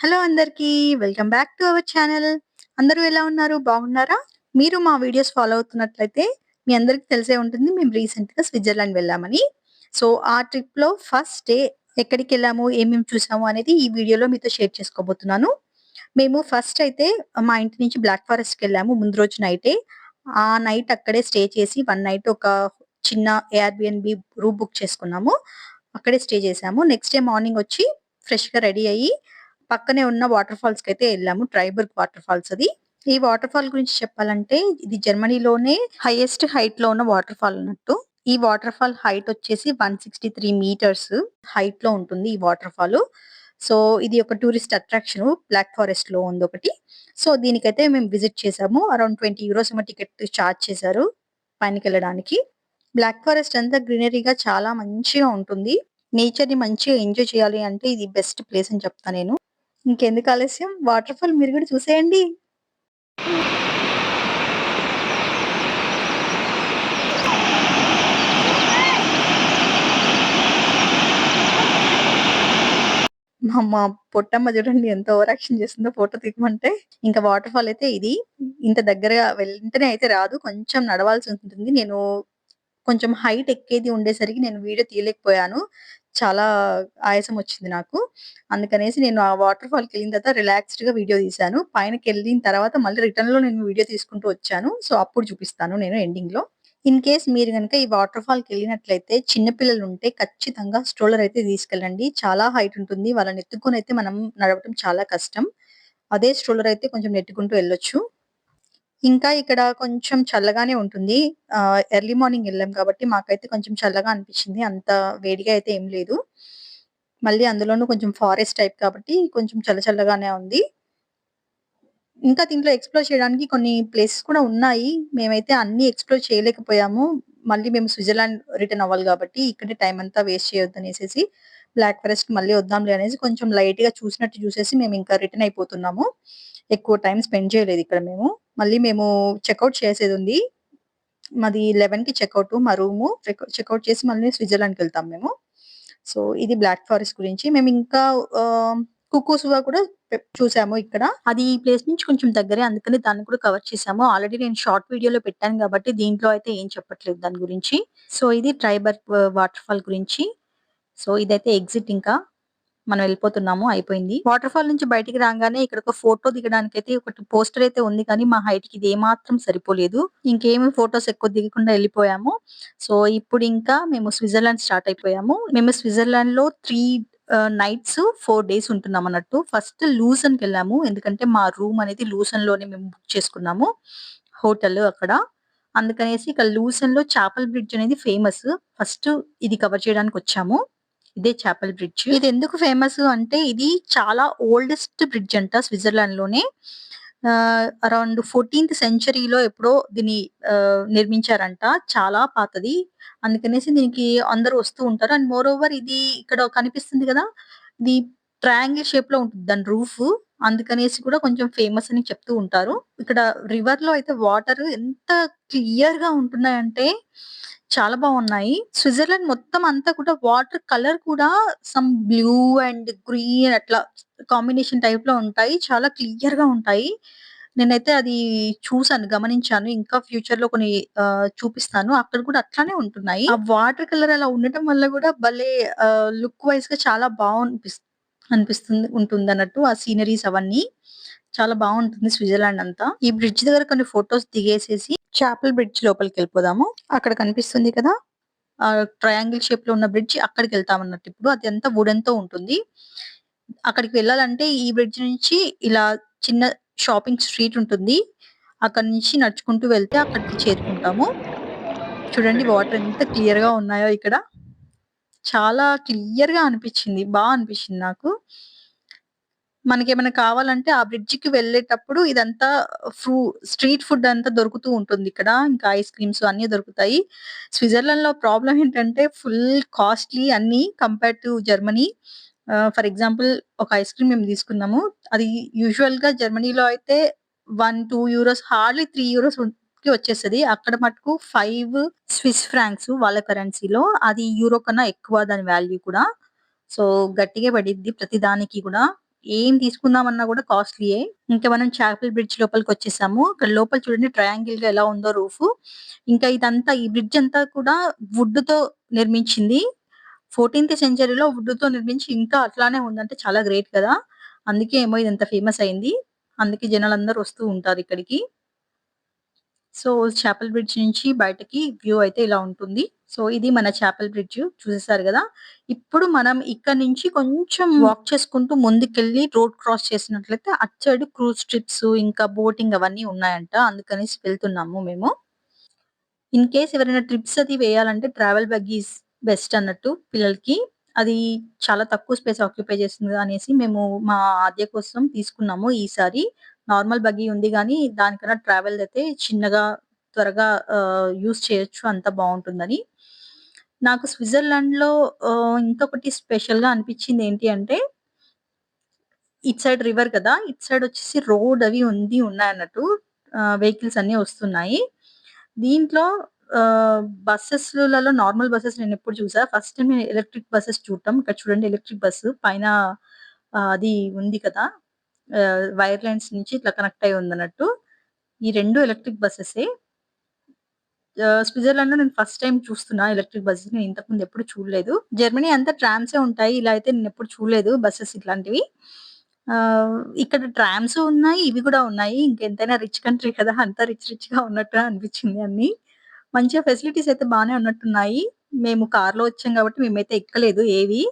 Hello అందరికీ welcome back to our channel. అందరూ ఎలా ఉన్నారు? బాగున్నారా? మీరు మా వీడియోస్ ఫాలో అవుతున్నట్లయితే మీ అందరికి తెలిసే ఉంటుంది మేము రీసెంట్గా స్విట్జర్లాండ్ వెళ్ళామని. సో ఆ ట్రిప్లో ఫస్ట్ డే ఎక్కడికి వెళ్ళాము ఏమేమి చూసాము అనేది ఈ వీడియోలో మీతో షేర్ చేసుకోబోతున్నాను. మేము ఫస్ట్ అయితే మా ఇంటి నుంచి బ్లాక్ ఫారెస్ట్కి వెళ్ళాము ముందు రోజు నైటే. ఆ నైట్ అక్కడే స్టే చేసి వన్ నైట్ ఒక చిన్న ఏఆర్బిఎన్బి రూమ్ బుక్ చేసుకున్నాము. అక్కడే స్టే చేసాము. నెక్స్ట్ డే మార్నింగ్ వచ్చి ఫ్రెష్గా రెడీ అయ్యి పక్కనే ఉన్న వాటర్ ఫాల్స్కి అయితే వెళ్ళాము ట్రైబర్గ్ వాటర్ ఫాల్స్ అది. ఈ వాటర్ ఫాల్ గురించి చెప్పాలంటే ఇది జర్మనీలోనే హైయెస్ట్ హైట్లో ఉన్న వాటర్ ఫాల్ అన్నట్టు. ఈ వాటర్ ఫాల్ హైట్ వచ్చేసి వన్ సిక్స్టీ త్రీ మీటర్స్ హైట్లో ఉంటుంది ఈ వాటర్ ఫాల్ సో ఇది ఒక టూరిస్ట్ అట్రాక్షన్ బ్లాక్ ఫారెస్ట్లో ఉంది ఒకటి. సో దీనికైతే మేము విజిట్ చేసాము. అరౌండ్ ట్వంటీ యూరోస్ ఏమో టికెట్ చార్జ్ చేశారు పైనకి వెళ్ళడానికి. బ్లాక్ ఫారెస్ట్ అంతా గ్రీనరీగా చాలా మంచిగా ఉంటుంది. నేచర్ని మంచిగా ఎంజాయ్ చేయాలి అంటే ఇది బెస్ట్ ప్లేస్ అని చెప్తా నేను. ఇంకెందుకు ఆలస్యం? వాటర్ ఫాల్ మీరు కూడా చూసేయండి. మా పొట్టమ్మ చూడండి ఎంత ఓవర్ యాక్షన్ చేస్తుందో ఫోటో తీయమంటే ఇంకా వాటర్ ఫాల్ అయితే ఇది. ఇంత దగ్గరగా వెంటనే అయితే రాదు. కొంచెం నడవాల్సి ఉంటుంది. నేను కొంచెం హైట్ ఎక్కేది ఉండేసరికి నేను వీడియో తీయలేకపోయాను. చాలా ఆయాసం వచ్చింది నాకు. అందుకనేసి నేను ఆ వాటర్ ఫాల్కి వెళ్ళిన తర్వాత రిలాక్స్డ్గా వీడియో తీశాను. పైనకి వెళ్ళిన తర్వాత మళ్ళీ రిటర్న్లో నేను వీడియో తీసుకుంటూ వచ్చాను. సో అప్పుడు చూపిస్తాను నేను ఎండింగ్లో ఇన్ కేస్ మీరు గనుక ఈ వాటర్ ఫాల్కి వెళ్ళినట్లయితే చిన్న పిల్లలు ఉంటే ఖచ్చితంగా స్ట్రోలర్ అయితే తీసుకెళ్ళండి. చాలా హైట్ ఉంటుంది. వాళ్ళని ఎత్తుకొని అయితే మనం నడవటం చాలా కష్టం. అదే స్ట్రోలర్ అయితే కొంచెం నెట్టుకుంటూ వెళ్ళొచ్చు. ఇంకా ఇక్కడ కొంచెం చల్లగానే ఉంటుంది. ఎర్లీ మార్నింగ్ వెళ్ళాం కాబట్టి మాకైతే కొంచెం చల్లగా అనిపించింది. అంత వేడిగా అయితే ఏం లేదు. మళ్ళీ అందులోనూ కొంచెం ఫారెస్ట్ టైప్ కాబట్టి కొంచెం చల్ల చల్లగానే ఉంది. ఇంకా దీంట్లో ఎక్స్ప్లోర్ చేయడానికి కొన్ని ప్లేసెస్ కూడా ఉన్నాయి. మేమైతే అన్ని ఎక్స్ప్లోర్ చేయలేకపోయాము. మళ్ళీ మేము స్విట్జర్లాండ్ రిటర్న్ అవ్వాలి కాబట్టి ఇక్కడే టైం అంతా వేస్ట్ చేయొద్దు అనేసి బ్లాక్ ఫారెస్ట్ మళ్ళీ వద్దాంలే అనేసి కొంచెం లైట్గా చూసినట్టు చూసేసి మేము ఇంకా రిటర్న్ అయిపోతున్నాము. ఎక్కువ టైం స్పెండ్ చేయలేదు ఇక్కడ మేము. మళ్ళీ మేము చెక్అవుట్ చేసేది ఉంది. మాది లెవెన్కి చెక్అవుట్ మా రూము చెక్అవుట్ చేసి మళ్ళీ స్విట్జర్లాండ్కి వెళ్తాం మేము. సో ఇది బ్లాక్ ఫారెస్ట్ గురించి. మేము ఇంకా కుక్కుసువా కూడా చూసాము ఇక్కడ. అది ఈ ప్లేస్ నుంచి కొంచెం దగ్గరే అందుకని దాన్ని కూడా కవర్ చేసాము. ఆల్రెడీ నేను షార్ట్ వీడియోలో పెట్టాను కాబట్టి దీంట్లో అయితే ఏం చెప్పట్లేదు దాని గురించి. సో ఇది ట్రైబర్ వాటర్ ఫాల్ గురించి. సో ఇదైతే ఎగ్జిట్ ఇంకా. మనం వెళ్ళిపోతున్నాము అయిపోయింది. వాటర్ ఫాల్ నుంచి బయటికి రాగానే ఇక్కడ ఒక ఫోటో దిగడానికి అయితే ఒకటి పోస్టర్ అయితే ఉంది కానీ మా హైట్కి ఇది ఏమాత్రం సరిపోలేదు. ఇంకేమి ఫొటోస్ ఎక్కువ దిగకుండా వెళ్ళిపోయాము. సో ఇప్పుడు ఇంకా మేము స్విట్జర్లాండ్ స్టార్ట్ అయిపోయాము. మేము స్విట్జర్లాండ్లో త్రీ నైట్స్ ఫోర్ డేస్ ఉంటున్నాం అన్నట్టు. ఫస్ట్ లూసన్కి వెళ్ళాము ఎందుకంటే మా రూమ్ అనేది లూసన్లోనే మేము బుక్ చేసుకున్నాము హోటల్ అక్కడ. అందుకనేసి ఇక్కడ లూసన్లో చాపల్ బ్రిడ్జ్ అనేది ఫేమస్ ఫస్ట్ ఇది కవర్ చేయడానికి వచ్చాము. ఇదే చాపల్ బ్రిడ్జ్ ఇది ఎందుకు ఫేమస్ అంటే ఇది చాలా ఓల్డెస్ట్ బ్రిడ్జ్ అంట స్విట్జర్లాండ్లోనే అరౌండ్ ఫోర్టీన్త్ సెంచరీలో ఎప్పుడో దీన్ని ఆ, నిర్మించారంట. చాలా పాతది. అందుకనేసి దీనికి అందరూ వస్తూ ఉంటారు. అండ్ మోర్ ఓవర్ ఇది ఇక్కడ కనిపిస్తుంది కదా ఇది ట్రయాంగిల్ షేప్లో ఉంటుంది దాని రూఫ్. అందుకనేసి కూడా కొంచెం ఫేమస్ అని చెప్తూ ఉంటారు. ఇక్కడ రివర్లో అయితే వాటర్ ఎంత క్లియర్గా ఉంటున్నాయంటే చాలా బాగున్నాయి స్విట్జర్లాండ్ మొత్తం అంతా కూడా వాటర్ కలర్ కూడా సమ్ బ్లూ అండ్ గ్రీన్ అట్లా కాంబినేషన్ టైప్లో ఉంటాయి. చాలా క్లియర్గా ఉంటాయి. నేనైతే అది చూసాను గమనించాను. ఇంకా ఫ్యూచర్లో కొన్ని ఆ, చూపిస్తాను. అక్కడ కూడా అట్లానే ఉంటున్నాయి. ఆ వాటర్ కలర్ అలా ఉండటం వల్ల కూడా భలే లుక్ వైజ్గా చాలా బాగునిపిస్తుంది అనిపిస్తుంది ఉంటుంది అన్నట్టు ఆ సీనరీస్ అవన్నీ. చాలా బాగుంటుంది స్విట్జర్లాండ్ అంతా. ఈ బ్రిడ్జ్ దగ్గర కొన్ని ఫొటోస్ దిగేసేసి చాపల్ బ్రిడ్జ్ లోపలికి వెళ్ళిపోదాము. అక్కడ కనిపిస్తుంది కదా? ట్రయాంగిల్ షేప్లో ఉన్న బ్రిడ్జ్ అక్కడికి వెళ్తాం అన్నట్టు. ఇప్పుడు అది అంతా వుడెన్తో ఉంటుంది. అక్కడికి వెళ్ళాలంటే ఈ బ్రిడ్జ్ నుంచి ఇలా చిన్న షాపింగ్ స్ట్రీట్ ఉంటుంది. అక్కడ నుంచి నడుచుకుంటూ వెళ్తే అక్కడికి చేరుకుంటాము. చూడండి వాటర్ ఎంత క్లియర్గా ఉన్నాయో ఇక్కడ. చాలా క్లియర్గా అనిపించింది. బాగా అనిపించింది నాకు. మనకేమైనా కావాలంటే ఆ బ్రిడ్జ్కి వెళ్ళేటప్పుడు ఇదంతా ఫ్రూ స్ట్రీట్ ఫుడ్ అంతా దొరుకుతూ ఉంటుంది ఇక్కడ. ఇంకా ఐస్ క్రీమ్స్ అన్ని దొరుకుతాయి. స్విట్జర్లాండ్లో ప్రాబ్లం ఏంటంటే ఫుల్ కాస్ట్లీ అన్ని compare to Germany. For example ఒక ఐస్ క్రీమ్ మేము తీసుకున్నాము. అది యూజువల్గా జర్మనీలో అయితే one two euros hardly three యూరోస్కి వచ్చేస్తుంది. అక్కడ మటుకు ఫైవ్ స్విస్ ఫ్రాంక్స్ వాళ్ళ కరెన్సీలో. అది యూరో కన్నా ఎక్కువ దాని వాల్యూ కూడా. సో గట్టిగా పడిద్ది ప్రతి దానికి కూడా. ఏం తీసుకుందామన్నా కూడా కాస్ట్‌లీయే. ఇంకా మనం చాపల్ బ్రిడ్జ్ లోపలికి వచ్చేసాము అక్కడ లోపల చూడండి ట్రయాంగిల్‌గా ఎలా ఉందో రూఫ్ ఇంకా ఇదంతా ఈ బ్రిడ్జ్ అంతా కూడా వుడ్తో నిర్మించింది. 14థ్ సెంచరీలో వుడ్‌తో నిర్మించి ఇంకా అట్లానే ఉందంటే చాలా గ్రేట్ కదా! అందుకే ఏమో ఇదంత ఫేమస్ అయింది. అందుకే జనాలందరూ వస్తూ ఉంటారు ఇక్కడికి. సో, చాపెల్ బ్రిడ్జ్ నుంచి బయటకి వ్యూ అయితే ఇలా ఉంటుంది. సో, ఇది మన చాపెల్ బ్రిడ్జ్ చూసేసారు గదా! ఇప్పుడు మనం ఇక్కడి నుంచి కొంచెం వాక్ చేసుకుంటూ ముందుకెళ్ళి రోడ్ క్రాస్ చేసినట్లయితే అటు సైడ్ క్రూజ్ ట్రిప్స్ ఇంకా బోటింగ్ అవన్నీ ఉన్నాయంట. అందుకనేసి వెళ్తున్నాము మేము. ఇన్ కేస్ ఎవరైనా ట్రిప్స్ అది వేయాలంటే ట్రావెల్ బగ్గీస్ బెస్ట్ అన్నట్టు పిల్లలకి. అది చాలా తక్కువ స్పేస్ ఆక్యుపై చేస్తుంది అనేసి మేము మా ఆద్య కోసం తీసుకున్నాము ఈసారి. నార్మల్ బగ్గీ ఉంది కానీ దానికన్నా ట్రావెల్ అయితే చిన్నగా త్వరగా యూస్ చేయొచ్చు అంత బాగుంటుందని నాకు స్విట్జర్లాండ్‌లో ఇంకొకటి స్పెషల్‌గా అనిపించింది ఏంటి అంటే ఇట్ సైడ్ రివర్ కదా! ఇట్ సైడ్ వచ్చేసి రోడ్ అవి ఉంది ఉన్నాయన్నట్టు. అన్నట్టు వెహికల్స్ అన్నీ వస్తున్నాయి. దీంట్లో బస్సెస్లలో నార్మల్ బస్సెస్ నేను ఎప్పుడు చూసా. ఫస్ట్ టైం నేను ఎలక్ట్రిక్ బస్సెస్ చూడటం. ఇక్కడ చూడండి ఎలక్ట్రిక్ బస్సు పైన అది ఉంది కదా! వైర్ లైన్స్ నుంచి ఇట్లా కనెక్ట్ అయ్యి ఉందన్నట్టు. ఈ రెండు ఎలక్ట్రిక్ బస్సెసే స్విట్జర్లాండ్లో నేను ఫస్ట్ టైం చూస్తున్నా ఎలక్ట్రిక్ బస్సెస్ నేను ఇంతకుముందు ఎప్పుడు చూడలేదు. జర్మనీ అంతా ట్రామ్సే ఉంటాయి. ఇలా అయితే నేను ఎప్పుడు చూడలేదు బస్సెస్ ఇట్లాంటివి. ఇక్కడ ట్రామ్స్ ఉన్నాయి. ఇవి కూడా ఉన్నాయి. ఇంకెంతైనా రిచ్ కంట్రీ కదా! అంతా రిచ్ రిచ్గా ఉన్నట్టు అనిపించింది అన్ని మంచిగా ఫెసిలిటీస్ అయితే బాగానే ఉన్నట్టున్నాయి. మేము కార్‌లో వచ్చాం కాబట్టి మేమైతే ఎక్కలేదు ఏవి.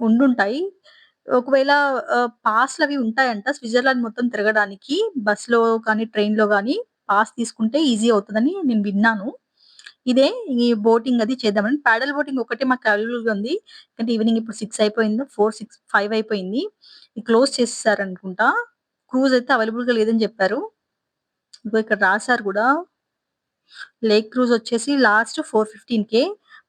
ఉండుంటాయి. ఒకవేళ ఆహ్, అవి ఉంటాయంట స్విట్జర్లాండ్ మొత్తం తిరగడానికి. బస్‌లో కానీ, ట్రైన్‌లో గానీ పాస్ తీసుకుంటే ఈజీ అవుతదని నేను విన్నాను. ఇదే ఈ బోటింగ్ అది చేద్దామని. ప్యాడల్ బోటింగ్ ఒక్కటే మాకు అవైలబుల్‌గా ఉంది. ఎందుకంటే ఈవినింగ్ ఇప్పుడు 6 అయిపోయింది 4, 6, 5 అయిపోయింది. క్లోజ్ చేసేసారనుకుంటా. క్రూజ్ అయితే అవైలబుల్‌గా లేదని చెప్పారు. ఇక్కడ రాసారు గూడా. లేక్ క్రూజ్ వచ్చేసి లాస్ట్ 4:15కే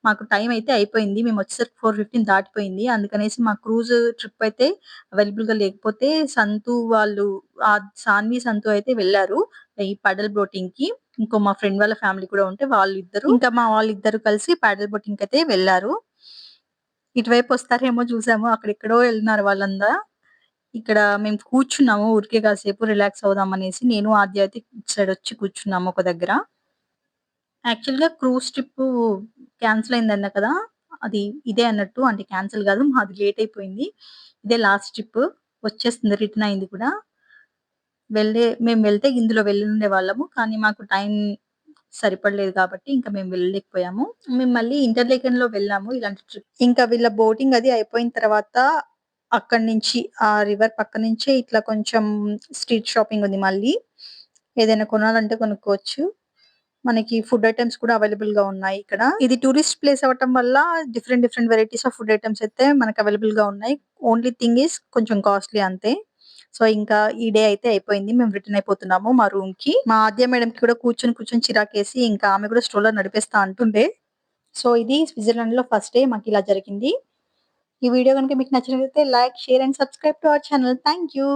మాకు టైం అయితే అయిపోయింది. మేము వచ్చేసరికి ఫోర్ ఫిఫ్టీన్ దాటిపోయింది. అందుకనేసి మా క్రూజ్ ట్రిప్ అయితే అవైలబుల్‌గా లేకపోతే సంతు వాళ్ళు ఆ సాన్వి, సంతు అయితే వెళ్ళారు. ఈ పాడల్ బోటింగ్‌కి. ఇంకో మా ఫ్రెండ్ వాళ్ళ ఫ్యామిలీ కూడా ఉంటే వాళ్ళిద్దరు ఇంకా మా వాళ్ళిద్దరు కలిసి పెడల్ బోటింగ్ అయితే వెళ్ళారు. ఇటువైపు వస్తారేమో చూసాము. అక్కడెక్కడో వెళ్ళినారు వాళ్ళందా. ఇక్కడ మేము కూర్చున్నాము ఊరికే కాసేపు రిలాక్స్ అవుదాం అనేసి. నేను, ఆద్య అయితే ఇటు సైడ్ వచ్చి కూర్చున్నాము ఒక దగ్గర. యాక్చువల్‌గా క్రూజ్ ట్రిప్పు క్యాన్సిల్ అయిందన్న కదా! అది ఇదే అన్నట్టు. అంటే క్యాన్సిల్ కాదు మాది లేట్ అయిపోయింది. ఇదే లాస్ట్ ట్రిప్. వచ్చేస్తుంది రిటర్న్ అయింది కూడా. వెళ్ళే మేము వెళ్తే ఇందులో వెళ్ళుండేవాళ్ళము. కానీ మాకు టైం సరిపడలేదు కాబట్టి ఇంకా మేము వెళ్ళలేకపోయాము. మేము మళ్ళీ ఇంటర్‌లేకెన్‌లో వెళ్ళాము ఇలాంటి ట్రిప్. ఇంకా వీళ్ళ బోటింగ్ అది అయిపోయిన తర్వాత అక్కడి నుంచి ఆ రివర్ పక్క నుంచే ఇట్లా కొంచెం స్ట్రీట్ షాపింగ్ ఉంది మళ్ళీ. ఏదైనా కొనాలంటే కొనుక్కోవచ్చు. మనకి ఫుడ్ ఐటమ్స్ కూడా అవైలబుల్గా ఉన్నాయి ఇక్కడ. ఇది టూరిస్ట్ ప్లేస్ అవ్వటం వల్ల different different varieties of food items అయితే మనకు అవైలబుల్‌గా ఉన్నాయి. ఓన్లీ థింగ్ ఇస్ కొంచెం కాస్ట్‌లీ అంతే. సో, ఇంకా ఈ డే అయితే అయిపోయింది. మేము రిటర్న్ అయిపోతున్నాము మా రూమ్కి మా ఆద్య మేడంకి కూడా కూర్చొని కూర్చొని చిరాకేసి ఇంకా ఆమె కూడా స్ట్రోలర్ నడిపేస్తా అంటుండే. సో, ఇది స్విట్జర్లాండ్లో ఫస్ట్ డే మాకు ఇలా జరిగింది. ఈ వీడియో కనుక మీకు నచ్చినట్లయితే like, share and subscribe to our channel. Thank you.